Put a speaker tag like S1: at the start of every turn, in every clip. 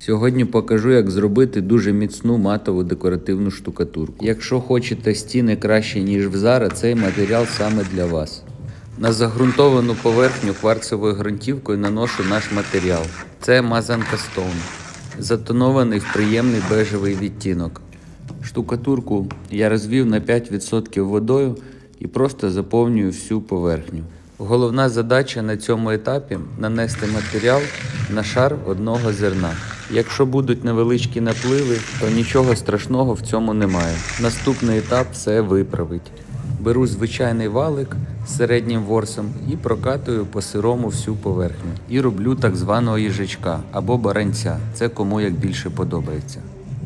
S1: Сьогодні покажу, як зробити дуже міцну матову декоративну штукатурку. Якщо хочете стіни краще, ніж в Zara, цей матеріал саме для вас. На загрунтовану поверхню кварцевою ґрунтівкою наношу наш матеріал. Це мазанка Stone, затонований в приємний бежевий відтінок. Штукатурку я розвів на 5% водою і просто заповнюю всю поверхню. Головна задача на цьому етапі нанести матеріал на шар одного зерна. Якщо будуть невеличкі напливи, то нічого страшного в цьому немає. Наступний етап все виправить. Беру звичайний валик з середнім ворсом і прокатую по сирому всю поверхню. І роблю так званого їжачка або баранця. Це кому як більше подобається.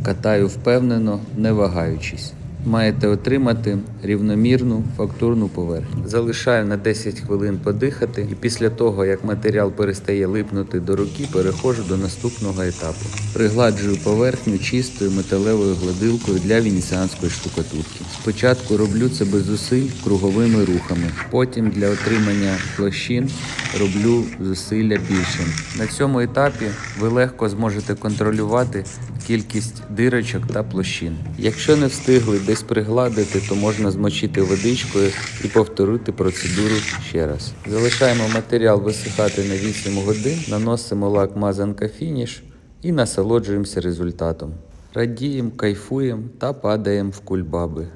S1: Катаю впевнено, не вагаючись. Маєте отримати рівномірну фактурну поверхню. Залишаю на 10 хвилин подихати, і після того, як матеріал перестає липнути до руки, переходжу до наступного етапу. Пригладжую поверхню чистою металевою гладилкою для венеціанської штукатурки. Спочатку роблю це без зусиль круговими рухами. Потім для отримання площин роблю зусилля більшим. На цьому етапі ви легко зможете контролювати кількість дирочок та площин. Якщо не встигли десь пригладити, то можна змочити водичкою і повторити процедуру ще раз. Залишаємо матеріал висихати на 8 годин, наносимо лак мазанка фініш і насолоджуємося результатом. Радіємо, кайфуємо та падаємо в кульбаби.